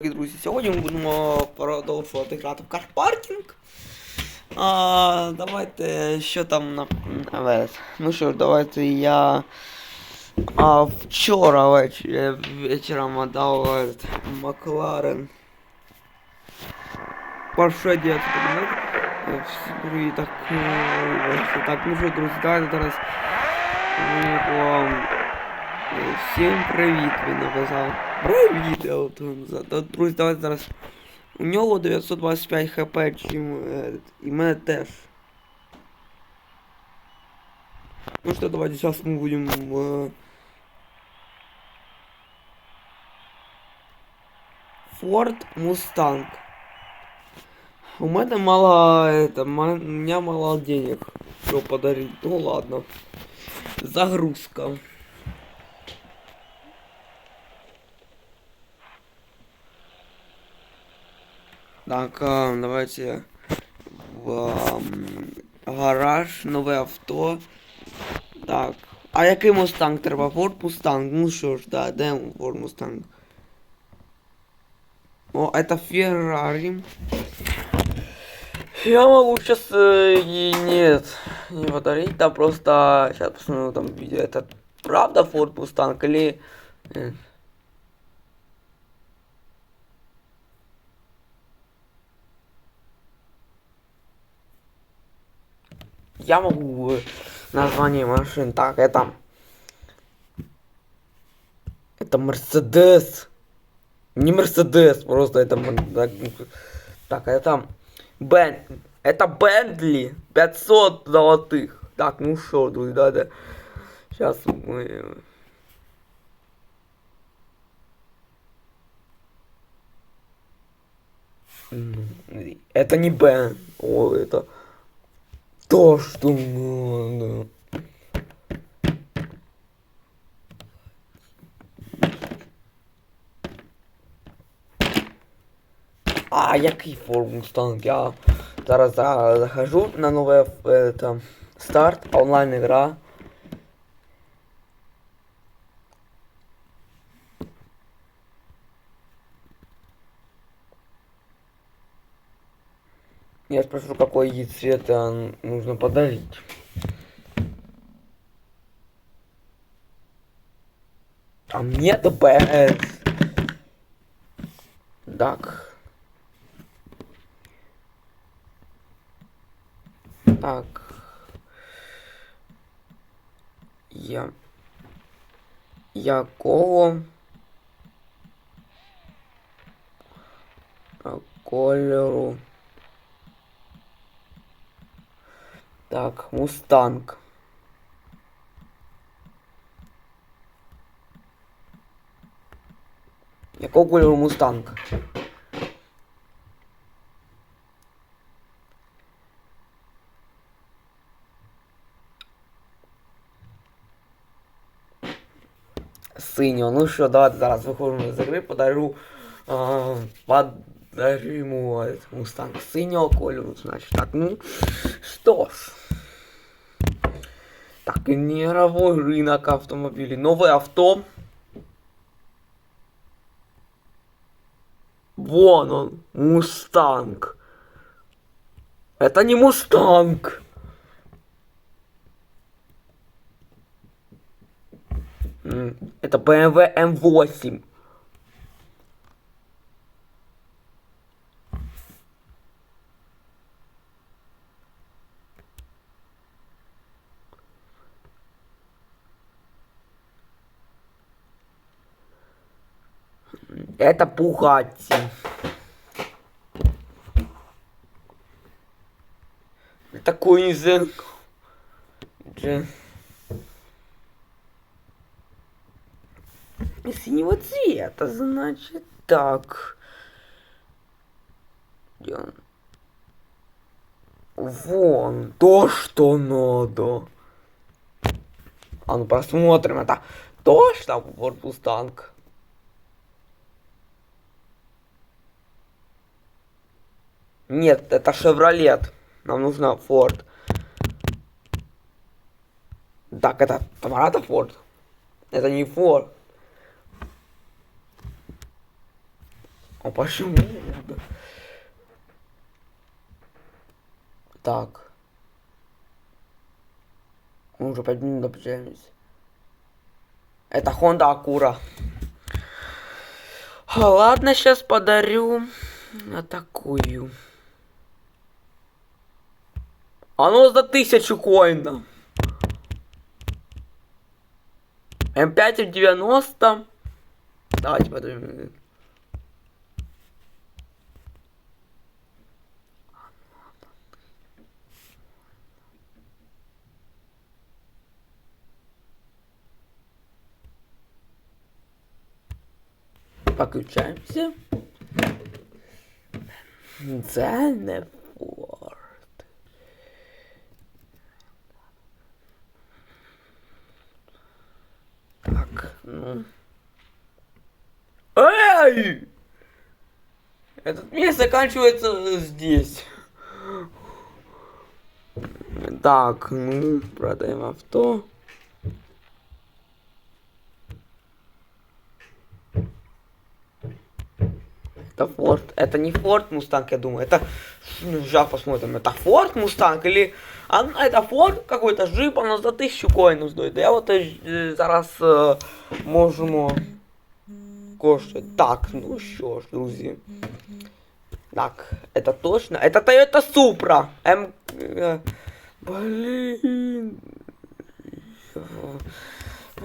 Дорогі друзі, сьогодні ми будемо продовжувати грати в карпаркінг. А, давайте, що там на. на- Ну що ж, давайте я. А вчора вечір, вечором отдав этот, Макларен. Пошедет Привіт, так. е, Так, ну що, друзі, давайте зараз. Е, Всім привіт, він написав. Привіт, я от, м, за- та, Друзі, давайте зараз. У нього 925 хп, чим. е, І мене теж. Ну что, давайте сейчас мы будем... э, Форд Мустанг. У меня мало это, ма- у меня мало денег, что подарить. Ну ладно. Загрузка. Так, а, давайте в гараж, нове авто. Так. А який мустанг треба? Форд Мустанг. Ну що ж, да, де Форд Мустанг? О, это Феррари. Я могу сейчас э, и нет не подарить, да просто сейчас посмотрю там видео. Это правда Форд Мустанг или Я могу название машин. Так, это... Это Мерседес. Не Мерседес, просто это... Так, это... Бен... Это Бентли. 500 золотых. Так, ну что, друзья, да, Сейчас мы... Это не Бен. О, это... То, что надо. А, який форму Mustang? Я зараз захожу на нове е, старт, онлайн игра. Я спрошу, какой ей цвет э, нужно подарить. А мне ДПС. Так. Так. Я. Якого а, кольору. Так, мустанг. Якого кольору мустанг? Синього. Ну що, давайте зараз виходимо з гри, подарю. А, подарю йому мустанг синього кольору, значить. Так, ну що ж. Так, мировой рынок автомобилей. Новое авто. Вон он, Мустанг. Это не Мустанг. Это BMW M8. Это Бугатти. Такой язык. Дже- Синего цвета, значит так. Где он? Вон, то, что надо. А ну посмотрим, это то, что вот Мустанг. Нет, это Шевролет. Нам нужно Форд. Так, это Томарата Форд. Это не Форд. А почему? Так. Мы уже пять минут общаемся. Это Honda Акура. Ладно, сейчас подарю на Оно за тысячу коинов. М5 в 90. Давайте подумаем. Подключаемся. Це не форт. Так, ну. Эй! Этот месяц заканчивается здесь. Так, ну, продаем авто. Это Форд. Это не Форд Мустанг, я думаю. Это... Ну, сейчас посмотрим. Это Форд Мустанг или... А, это Форд какой-то джип, оно за тысячу коинов стоит. Я вот е, зараз е, можемо коштує. Так, ну що ж, друзі. Так, это точно. Это Toyota Supra. М... е, Блін.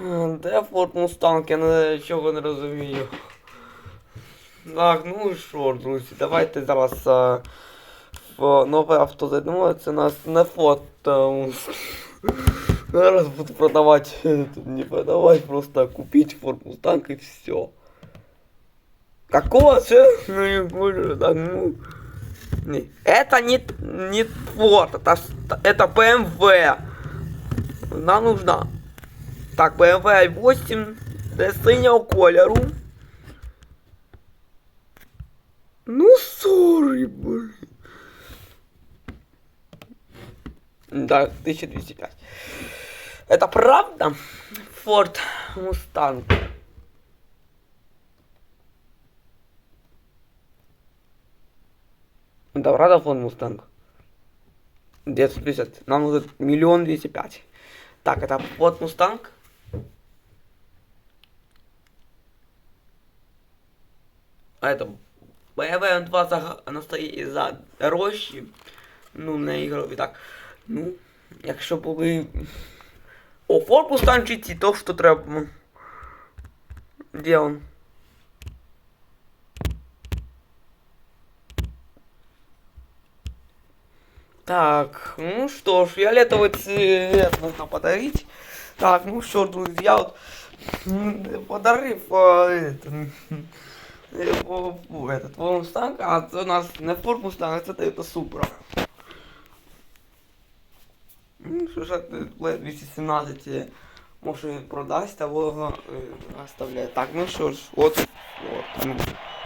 Е, Де Форд Мустанг? Я нічого не розумію. Так, ну що ж, друзі, давайте зараз а, в нове авто зайдемо. Це у нас не фото. Зараз буду продавати. Тут не продавати, просто купить Ford Mustang и все. Какого? Ну не буду, ну. Не. Это не, не Ford, это, это BMW. Нам нужна. Так, BMW 8 де синього кольору. Ну, сори, блин. Да, 1205. Это правда? Форд Мустанг. Это правда Форд Мустанг? 950. Нам нужно миллион двести пять. Так, это Форд Мустанг. А это BMW M2 за, вона стоїть за дорожчі. Ну, не ігрові так. Ну, якщо були. О, Ford Mustang GT, то що треба. Де он? Так, ну что ж, фиолетовый цвет нужно подарить. Так, ну что, друзья, вот подарив это, э, о, о, этот Мустанг, а у нас не Ford Mustang, а це Toyota Supra. Ну, що ж, Blade 217 е, може продасть, а його е, оставляє. Так, ну що ж, от Ford. Ну,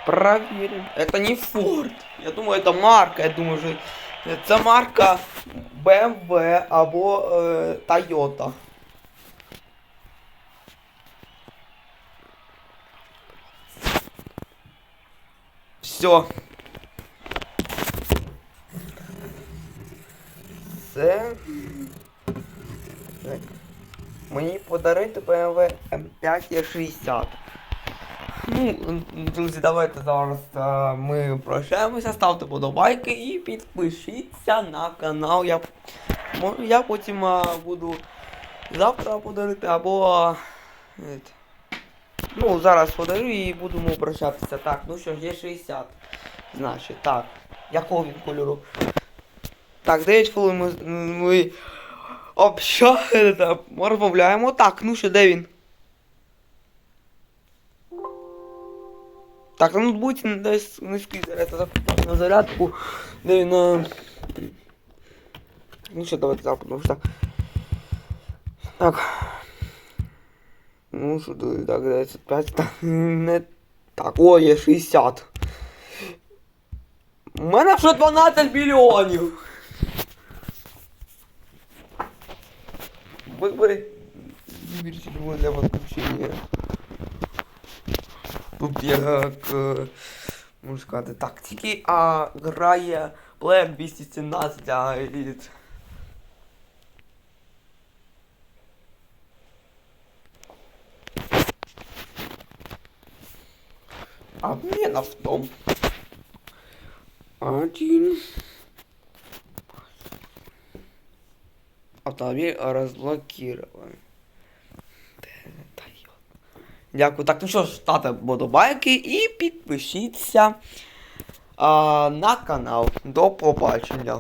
проверим. Это не Ford. Я думаю, это марка, я думаю, що це марка BMW або е, Toyota. Все. Це. Мені подарити BMW M5 E60. Ну, друзі, давайте зараз а, ми прощаємося, ставте подобайки і підпишіться на канал. Я, я потім а, буду завтра подарити або. а, Ну, зараз подарю і будемо прощатися. Так, ну що ж, є 60. Значить, так. Якого він кольору? Так, 9 хвилин ми, ми общаємося, розмовляємо. Так, ну що, де він? Так, ну будьте десь низький заряд, запитав на зарядку. Де він на... Ну що, давайте запитаємо, що так. Так. Ну що, тут, так, 95, так, не так, о, є 60. У мене вже 12 мільйонів. Выбрать выберите любой для подключения. Как... э, можу сказати, тактики, а грає Player 217 для Elite. Обмен. Один. Автомобиль разблокирован. Дякую. Так, ну що ж, ставте подобайки і підпишіться а, на канал. До побачення.